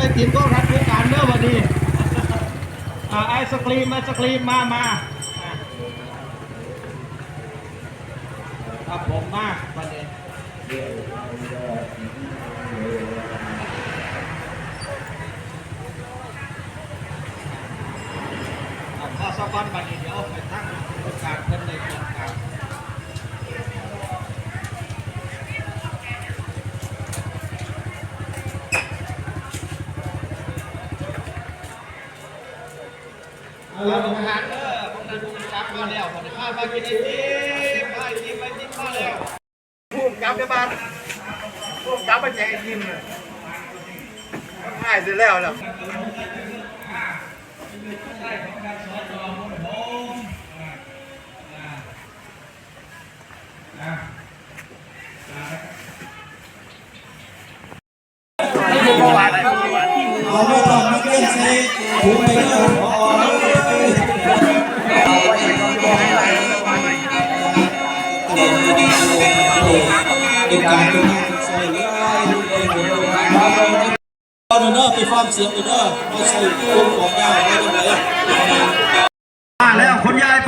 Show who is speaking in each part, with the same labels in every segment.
Speaker 1: กินไอติมก็รับด้วยกันเด้อวันนี้อ่าไอศครีมไอศครีมมามาอะครับผมมาวันนี้อะพอสักวันวันนี้เดี๋ยวไปตั้งโอกาสเป็นในโครงการ เอาละอาหารเออผมได้ดูจับมาแล้วผมมามากินไอติมไอติมไอติมมาแล้วพูดจับได้บ้านพูดจับมาแจกไอติมเลยง่ายเสร็จแล้วแล้ว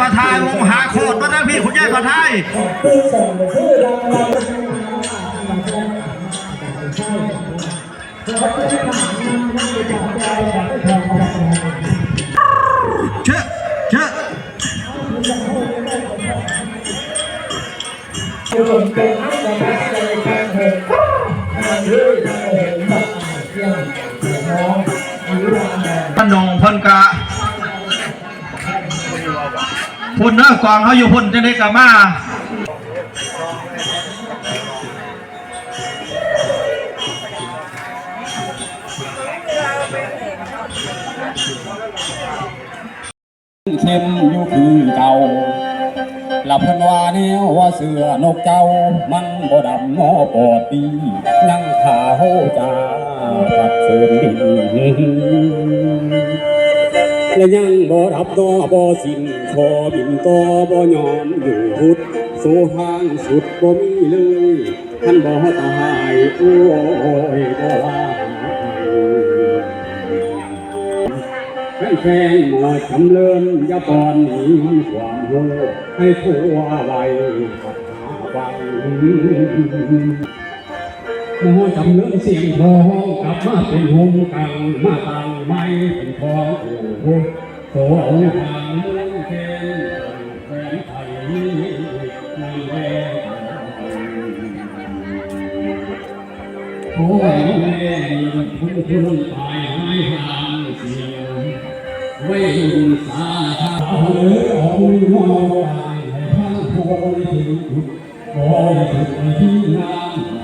Speaker 2: ประ
Speaker 1: ทายวงหาโคตรมาแล้วพี่คุณยายประทาย
Speaker 3: คือส่งชื่อรางวัลเพราะที่ทหารนั่งอยู่จากใจแบบไม่แพ้อะไร
Speaker 1: เชื่อเชื่อ
Speaker 3: เป็นเป็นนักการเมืองการเมืองการเมืองเห็นแบบเรื่องเสียน้อง
Speaker 1: พนงพนกะ พุ่นเนื้อกองเขาอยู่พุ่นจะได้กลับมา
Speaker 4: เข้มอยู่คือเก่าหลับพันว่าแนวว่าเสือนกเจ้า มันบ่ดำนอปอดปียังขาวจาพัดเสือดิน และยังบ่รับนอบ่สิ้นชอบินต่อบ่ยอมอยู่พุดสู่ทางสุดบ่มีเลยท่านบ่ตายโอ้ยบ่ลาให้แฟนหมอจำเริญอย่าปอนหนีความโหให้ผัวไว้ขัดหาไว้ หมอจำเริญเสียงทองกลับมาเป็นหงกังมาตั้งไม่เป็นทองโอ้โหโสเอาทางเมืองเทนแฟนไทยนี่ในแวโอ้ยแม่คุณคุณตายหายห่างเสียงเวสาธาเอ๋ยเอามอตายให้ทั้งพวงถึงขอถึงที่น้ำ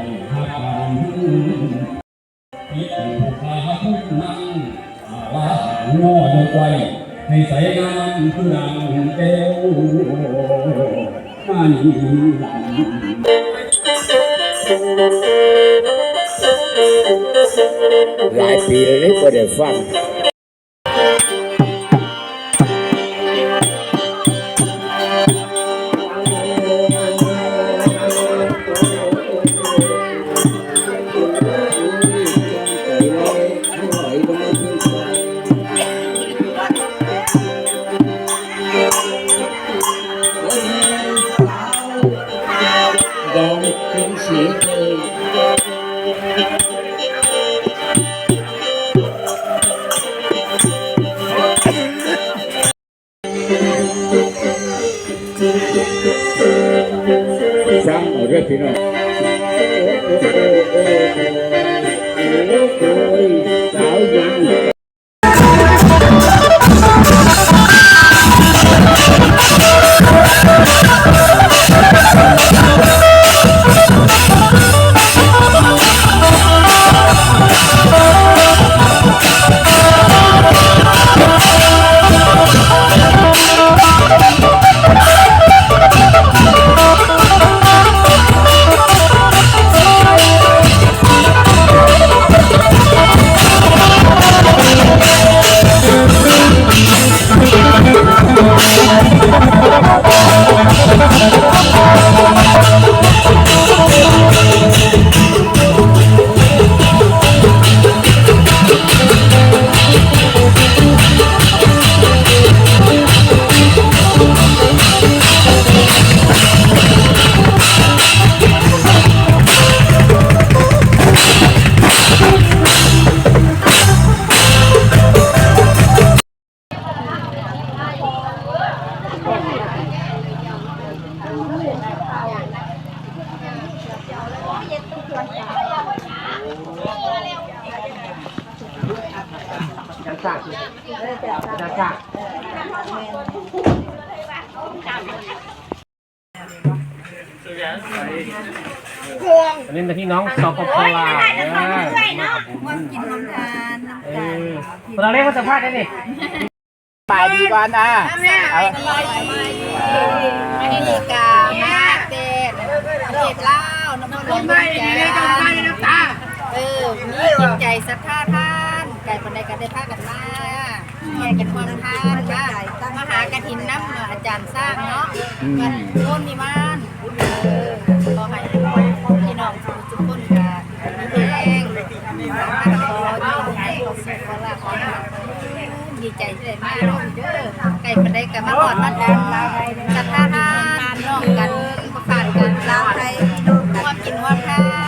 Speaker 4: ให้ใส่งานเพื่อแก้วมันหลัง
Speaker 5: หลายปีเลยไม่ได้ฟัง
Speaker 4: ฟังเอาเรื่องพี่น้อง
Speaker 5: สาวยัง
Speaker 6: อันนี้พี่น้องสปปลาวเด้อมาครับผม
Speaker 7: ความกินความทานน้ำ
Speaker 6: เอ
Speaker 7: กัน
Speaker 6: อเราเล่นมาสัมภาษณ์ได้ดิ
Speaker 1: ปลายดีก่อนอะ
Speaker 7: สบายดีอเมริกามาเด็ดประเทศลาวน้ำมันลมไม่ได้จังไปน้ำตาเออมีจิตใจศรัทธาท่านไก่ปันใดกันได้พากันมาแย่กันความทานมามาหากระถินน้ำอาจารย์สร้างเนาะมันโน่นมีมานเออขอ ดีใจเลยมากไก่ประเดกันมาก่อนมาทานศรัทธาทานร่วมกันประกาศกันลาวไทยร่วมกินความทาน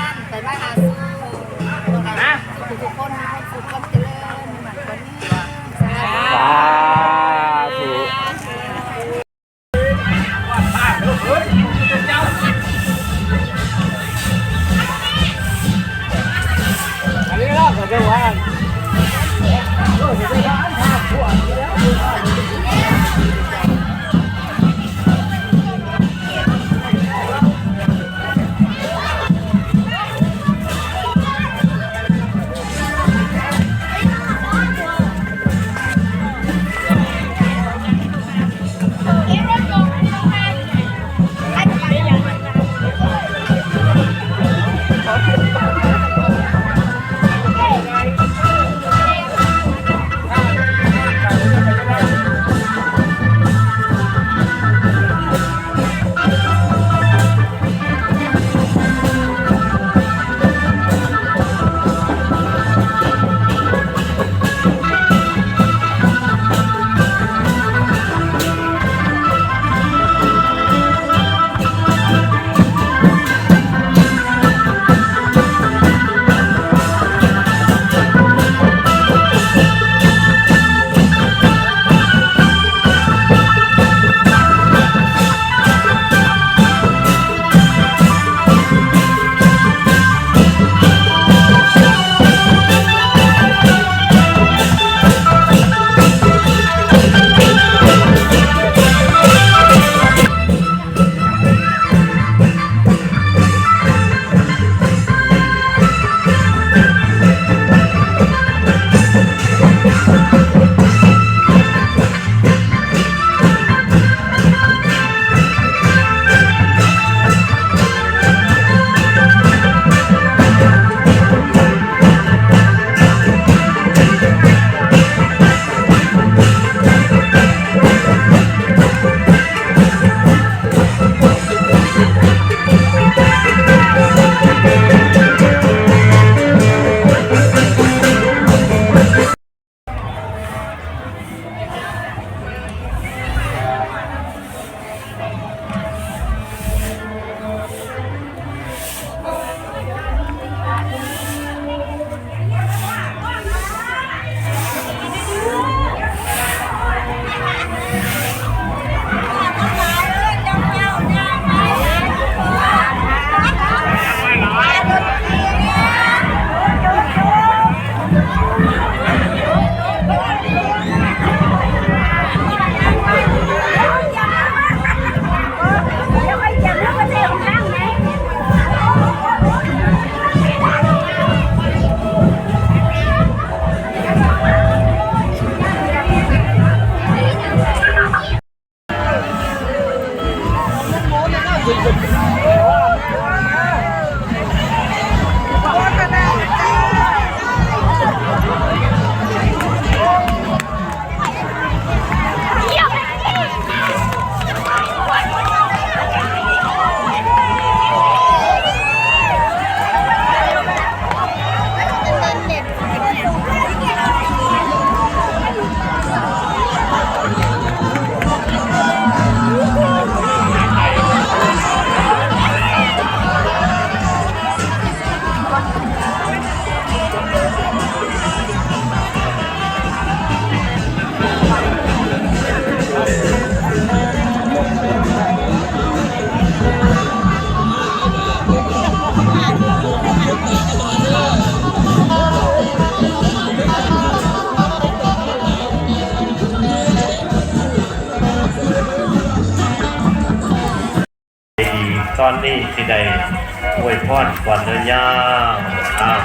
Speaker 7: า
Speaker 1: ว
Speaker 8: อ้าว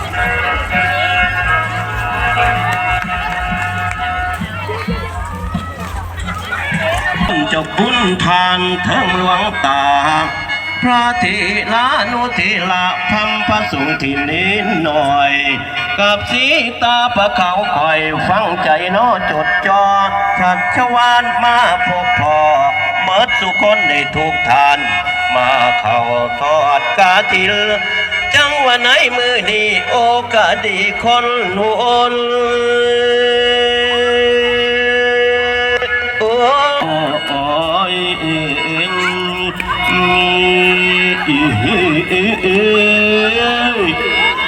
Speaker 8: เจ้าคุณทานเทิงหลวงตา พระเทลานุเทละพัมพระสุงที่นิดหน่อย กับสีตาประเขาคอยฟังใจน้อจดจอชัดชวานมาพบพอเมิดสุคนได้ถูกทาน มาเข้าทอดกาทิล ว่าไหนมือนี้โอกาสดีคนนุนโอ้ย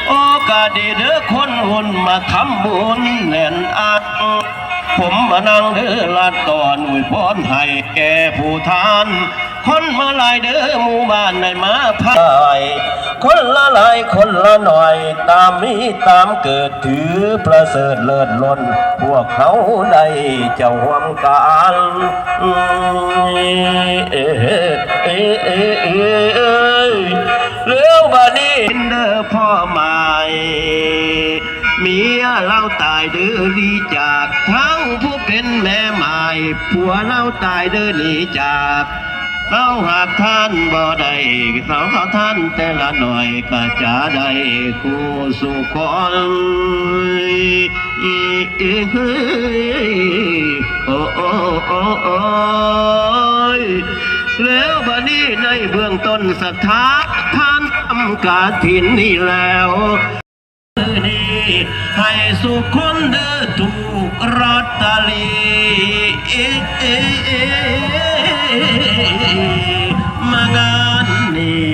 Speaker 8: โอกาสดีเด้อคนหุ่นมาทำบุญแน่นอักผมมานั่งเด้อลาดตอนอวยพรให้แก่ผู้ทาน คนมาลายเด้อหมู่บ้านในมาพายคนละหลายคนละหน่อย ตามมีตามเกิดถือประเสริฐเลิศล้น พวกเขาได้เจ้าห่วมกันเอ้เอ้เอ้เอเอเลี้ยวบานี้เด้อพ่อใหม่เมียเราตายเด้อดีจากทั้งผู้เป็นแม่ใหม่ผัวเราตายเด้อหนีจาก เราหากท่านบ่ได้สาวเขาท่านแต่ละหน่อยก็จะได้คู่สู่คนอีอีเฮ้ยโอ้โอ้โอ้โอ้แล้วบัดนี้ในเบื้องต้นศรัทธาท่านทำกาถินนี่แล้วนี้ให้สุขคนเดือถูกรอตเตอ magane